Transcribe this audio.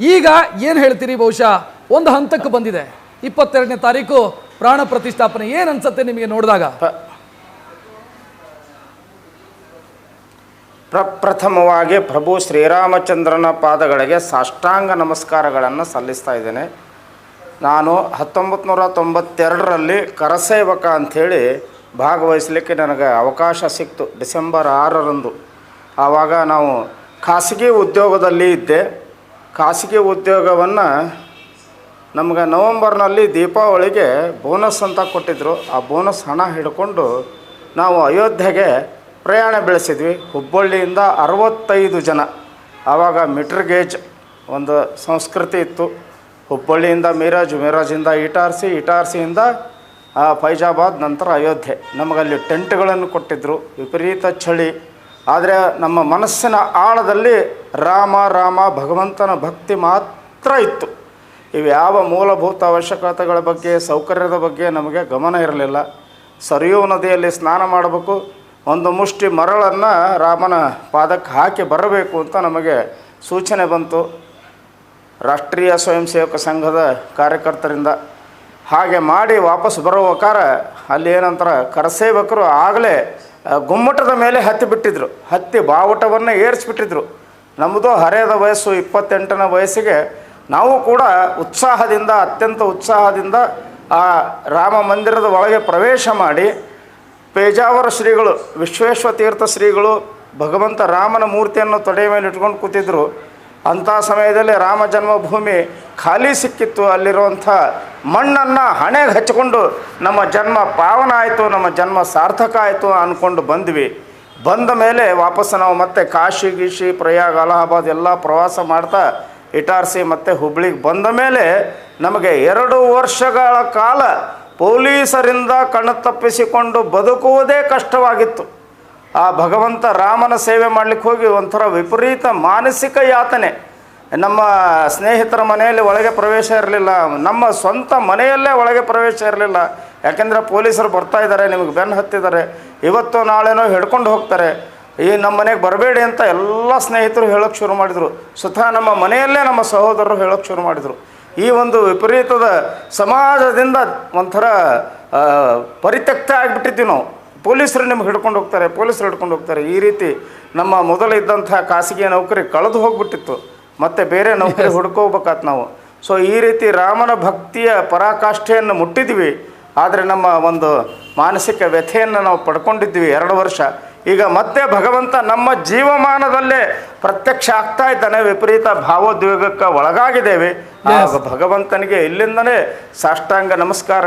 ಈಗ ಏನು ಹೇಳ್ತೀರಿ ಬಹುಶಃ? ಒಂದು ಹಂತಕ್ಕೆ ಬಂದಿದೆ. ಇಪ್ಪತ್ತೆರಡನೇ ತಾರೀಕು ಪ್ರಾಣ ಪ್ರತಿಷ್ಠಾಪನೆ. ಏನು ಅನ್ಸುತ್ತೆ ನಿಮಗೆ ನೋಡಿದಾಗ? ಪ್ರಪ್ರಥಮವಾಗಿ ಪ್ರಭು ಶ್ರೀರಾಮಚಂದ್ರನ ಪಾದಗಳಿಗೆ ಸಾಷ್ಟಾಂಗ ನಮಸ್ಕಾರಗಳನ್ನು ಸಲ್ಲಿಸ್ತಾ ಇದ್ದೇನೆ. ನಾನು ಹತ್ತೊಂಬತ್ತು ನೂರ ತೊಂಬತ್ತೆರಡರಲ್ಲಿ ಕರಸೇವಕ ಅಂಥೇಳಿ ಭಾಗವಹಿಸಲಿಕ್ಕೆ ನನಗೆ ಅವಕಾಶ ಸಿಕ್ತು ಡಿಸೆಂಬರ್ ಆರರಂದು. ಆವಾಗ ನಾವು ಖಾಸಗಿ ಉದ್ಯೋಗದಲ್ಲಿ ಇದ್ದೆ. ಖಾಸಗಿ ಉದ್ಯೋಗವನ್ನು ನಮ್ಗೆ ನವಂಬರ್ನಲ್ಲಿ ದೀಪಾವಳಿಗೆ ಬೋನಸ್ ಅಂತ ಕೊಟ್ಟಿದ್ದರು ಆ ಬೋನಸ್ ಹಣ ಹಿಡ್ಕೊಂಡು ನಾವು ಅಯೋಧ್ಯೆಗೆ ಪ್ರಯಾಣ ಬೆಳೆಸಿದ್ವಿ. ಹುಬ್ಬಳ್ಳಿಯಿಂದ ಅರವತ್ತೈದು ಜನ. ಆವಾಗ ಮೀಟ್ರ್ ಗೇಜ್ ಒಂದು ಸಂಸ್ಕೃತಿ ಇತ್ತು. ಹುಬ್ಬಳ್ಳಿಯಿಂದ ಮಿರಾಜ್, ಮಿರಾಜಿಂದ ಇಟಾರ್ಸಿ ಇಟಾರ್ಸಿಯಿಂದ ಫೈಜಾಬಾದ್ ನಂತರ ಅಯೋಧ್ಯೆ. ನಮಗಲ್ಲಿ ಟೆಂಟ್ಗಳನ್ನು ಕೊಟ್ಟಿದ್ದರು ವಿಪರೀತ ಚಳಿ. ಆದರೆ ನಮ್ಮ ಮನಸ್ಸಿನ ಆಳದಲ್ಲಿ ರಾಮ ರಾಮ, ಭಗವಂತನ ಭಕ್ತಿ ಮಾತ್ರ ಇತ್ತು. ಇವು ಯಾವ ಮೂಲಭೂತ ಅವಶ್ಯಕತೆಗಳ ಬಗ್ಗೆ, ಸೌಕರ್ಯದ ಬಗ್ಗೆ ನಮಗೆ ಗಮನ ಇರಲಿಲ್ಲ. ಸರಿಯೂ ನದಿಯಲ್ಲಿ ಸ್ನಾನ ಮಾಡಬೇಕು, ಒಂದು ಮುಷ್ಟಿ ಮರಳನ್ನು ರಾಮನ ಪಾದಕ್ಕೆ ಹಾಕಿ ಬರಬೇಕು ಅಂತ ನಮಗೆ ಸೂಚನೆ ಬಂತು. ರಾಷ್ಟ್ರೀಯ ಸ್ವಯಂ ಸೇವಕ ಸಂಘದ ಕಾರ್ಯಕರ್ತರಿಂದ. ಹಾಗೆ ಮಾಡಿ ವಾಪಸ್ ಬರುವಕಾರ ಅಲ್ಲಿ ಏನಂತಾರೆ ಕರಸೇವಕರು ಆಗಲೇ ಗುಮ್ಮಟದ ಮೇಲೆ ಹತ್ತಿ ಬಿಟ್ಟಿದ್ರು. ಹತ್ತಿ ಬಾವುಟವನ್ನು ಏರಿಸಿಬಿಟ್ಟಿದ್ರು. ನಮ್ಮದು ಹರೆಯದ ವಯಸ್ಸು ಇಪ್ಪತ್ತೆಂಟನ ವಯಸ್ಸಿಗೆ ನಾವು ಕೂಡ ಉತ್ಸಾಹದಿಂದ, ಅತ್ಯಂತ ಉತ್ಸಾಹದಿಂದ ಆ ರಾಮ ಮಂದಿರದ ಒಳಗೆ ಪ್ರವೇಶ ಮಾಡಿ ಪೇಜಾವರ ಶ್ರೀಗಳು ವಿಶ್ವೇಶ್ವತೀರ್ಥ ಶ್ರೀಗಳು, ಭಗವಂತ ರಾಮನ ಮೂರ್ತಿಯನ್ನು ತೊಡೆಯ ಮೇಲೆ ಇಟ್ಕೊಂಡು ಕೂತಿದ್ರು. ಅಂಥ ಸಮಯದಲ್ಲಿ ರಾಮ ಜನ್ಮಭೂಮಿ ಖಾಲಿ ಸಿಕ್ಕಿತ್ತು ಅಲ್ಲಿರುವಂಥ ಮಣ್ಣನ್ನು ಹಣೆಗೆ ಹಚ್ಚಿಕೊಂಡು ನಮ್ಮ ಜನ್ಮ ಪಾವನ ಆಯಿತು, ನಮ್ಮ ಜನ್ಮ ಸಾರ್ಥಕ ಆಯಿತು ಅಂದ್ಕೊಂಡು ಬಂದ್ವಿ. ಬಂದ ಮೇಲೆ ವಾಪಸ್ಸು ನಾವು ಮತ್ತೆ ಕಾಶಿ ಗೀಶಿ, ಪ್ರಯಾಗ್, ಅಲಹಾಬಾದ್ ಎಲ್ಲ ಪ್ರವಾಸ ಮಾಡ್ತಾ ಇಟಾರ್ಸಿ ಮತ್ತು ಹುಬ್ಳಿಗೆ ಬಂದ ಮೇಲೆ ನಮಗೆ ಎರಡು ವರ್ಷಗಳ ಕಾಲ ಪೊಲೀಸರಿಂದ ಕಣ್ಣು ತಪ್ಪಿಸಿಕೊಂಡು ಬದುಕುವುದೇ ಕಷ್ಟವಾಗಿತ್ತು. ಆ ಭಗವಂತ ರಾಮನ ಸೇವೆ ಮಾಡಲಿಕ್ಕೆ ಹೋಗಿ ಒಂಥರ ವಿಪರೀತ ಮಾನಸಿಕ ಯಾತನೆ. ನಮ್ಮ ಸ್ನೇಹಿತರ ಮನೆಯಲ್ಲಿ ಒಳಗೆ ಪ್ರವೇಶ ಇರಲಿಲ್ಲ. ನಮ್ಮ ಸ್ವಂತ ಮನೆಯಲ್ಲೇ ಒಳಗೆ ಪ್ರವೇಶ ಇರಲಿಲ್ಲ. ಯಾಕೆಂದರೆ ಪೊಲೀಸರು ಬರ್ತಾ ಇದ್ದಾರೆ, ನಿಮಗೆ ಬೆನ್ನು ಹತ್ತಿದ್ದಾರೆ. ಇವತ್ತು ನಾಳೆನೋ ಹಿಡ್ಕೊಂಡು ಹೋಗ್ತಾರೆ. ಈ ನಮ್ಮ ಮನೆಗೆ ಬರಬೇಡಿ ಅಂತ ಎಲ್ಲ ಸ್ನೇಹಿತರು ಹೇಳೋಕ್ಕೆ ಶುರು ಮಾಡಿದರು. ಸ್ವತಃ ನಮ್ಮ ಮನೆಯಲ್ಲೇ ನಮ್ಮ ಸಹೋದರರು ಹೇಳೋಕ್ಕೆ ಶುರು ಮಾಡಿದರು. ಈ ಒಂದು ವಿಪರೀತದ ಸಮಾಜದಿಂದ ಒಂಥರ ಪರಿತ್ಯಕ್ತ ಆಗಿಬಿಟ್ಟಿದ್ದೀವಿ ನಾವು. ಪೊಲೀಸರು ನಿಮ್ಗೆ ಹಿಡ್ಕೊಂಡು ಹೋಗ್ತಾರೆ, ಪೊಲೀಸರು ಹಿಡ್ಕೊಂಡು ಹೋಗ್ತಾರೆ. ಈ ರೀತಿ ನಮ್ಮ ಮೊದಲು ಇದ್ದಂಥ ಖಾಸಗಿ ನೌಕರಿ ಕಳೆದು ಹೋಗ್ಬಿಟ್ಟಿತ್ತು. ಮತ್ತು ಬೇರೆ ನೌಕರಿ ಹುಡ್ಕೋಬೇಕಾತ್ ನಾವು. ಸೊ ಈ ರೀತಿ ರಾಮನ ಭಕ್ತಿಯ ಪರಾಕಾಷ್ಠೆಯನ್ನು ಮುಟ್ಟಿದ್ವಿ. ಆದರೆ ನಮ್ಮ ಒಂದು ಮಾನಸಿಕ ವ್ಯಥೆಯನ್ನು ನಾವು ಪಡ್ಕೊಂಡಿದ್ವಿ ಎರಡು ವರ್ಷ. ಈಗ ಮತ್ತೆ ಭಗವಂತ ನಮ್ಮ ಜೀವಮಾನದಲ್ಲೇ ಪ್ರತ್ಯಕ್ಷ ಆಗ್ತಾ ಇದ್ದಾನೆ. ವಿಪರೀತ ಭಾವೋದ್ವೇಗಕ್ಕೆ ಒಳಗಾಗಿದ್ದೇವೆ. ಭಗವಂತನಿಗೆ ಇಲ್ಲಿಂದಲೇ ಸಾಷ್ಟಾಂಗ ನಮಸ್ಕಾರ